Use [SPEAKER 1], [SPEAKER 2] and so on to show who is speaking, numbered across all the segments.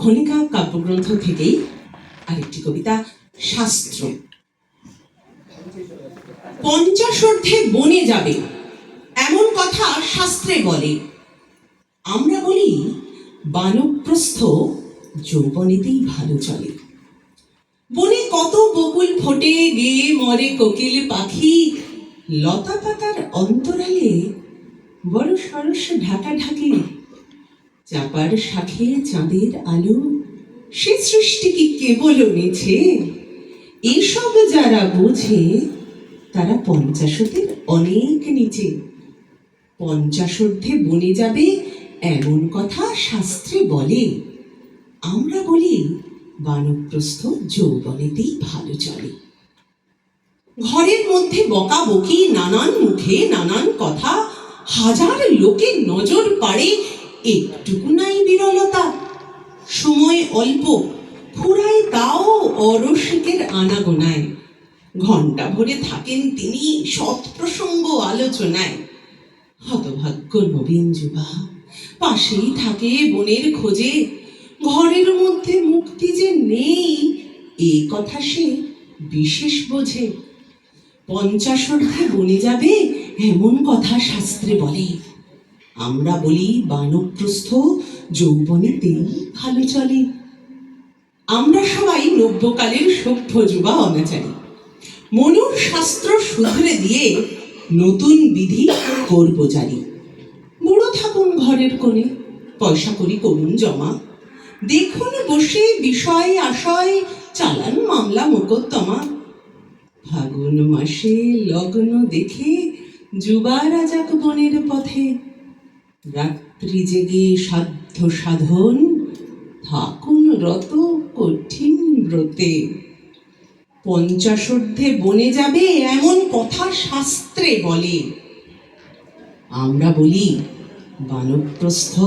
[SPEAKER 1] খনিকা কাব্যগ্রন্থ থেকেই আরেকটি কবিতা, শাস্ত্র। পঞ্চাশোর্ধে বনে যাবে, এমন কথা শাস্ত্রে বলে। আমরা বলি, বানপ্রস্থ যৌবনেতেই ভালো চলে। বনে কত বকুল ফোটে, গেয়ে মরে কোকিল পাখি। লতা পাতার অন্তরালে বড় সরস ঢাকা ঢাকে চাপার শাখে চাঁদের আলো, সে সৃষ্টি কি কেবল মিছে এসব যারা বোঝে, তারা পঞ্চাশতের অনেক নিচে। পঞ্চাশোর্ধে বনে যাবে, এমন কথা শাস্ত্রে বলে। আমরা বলি, বানপ্রস্থ যৌবনেতেই ভালো চলে। ঘরের মধ্যে বকাবকি, নানান মুখে নানান কথা, হাজার লোকের নজর পাড়ে একটুকু নাই বিরলতা। সময় অল্প ফুরায় তাও অরসিকের আনাগোনায়। ঘণ্টা ভরে থাকেন তিনি সৎ প্রসঙ্গ আলোচনায়। হতভাগ্য নবীন যুবা, পাশেই থাকে বনের খোঁজে। ঘরের মধ্যে মুক্তি যে নেই, এ কথা সে বিশেষ বোঝে। পঞ্চাশোর্ধে বনে যাবে, এমন কথা শাস্ত্রে বলে। আমরা বলি বানপ্রস্থ যৌবনেতেই ভালো চলে। আমরা সবাই নব্যকালের সভ্য যুবা অনাচারী। মনুর শাস্ত্র শুধরে দিয়ে নতুন বিধি করব জারি। বুড়ো থাকুন ঘরের কোণে, পয়সা করি করুন জমা। দেখুন বসে বিষয় আশয়, চালান মামলা মোকদ্দমা। ফাগুন মাসে লগ্ন দেখে যুবারা রাজাক বনের পথে রাত্রি জেগে সাধ্য সাধন থাকুন রত কঠিন ব্রতে। পঞ্চাশোর্ধে বনে যাবে এমন কথা শাস্ত্রে বলে। আমরা বলি, বানপ্রস্থ,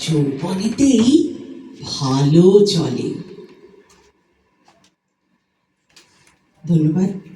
[SPEAKER 1] যৌবনেতেই ভালো চলে। ধন্যবাদ।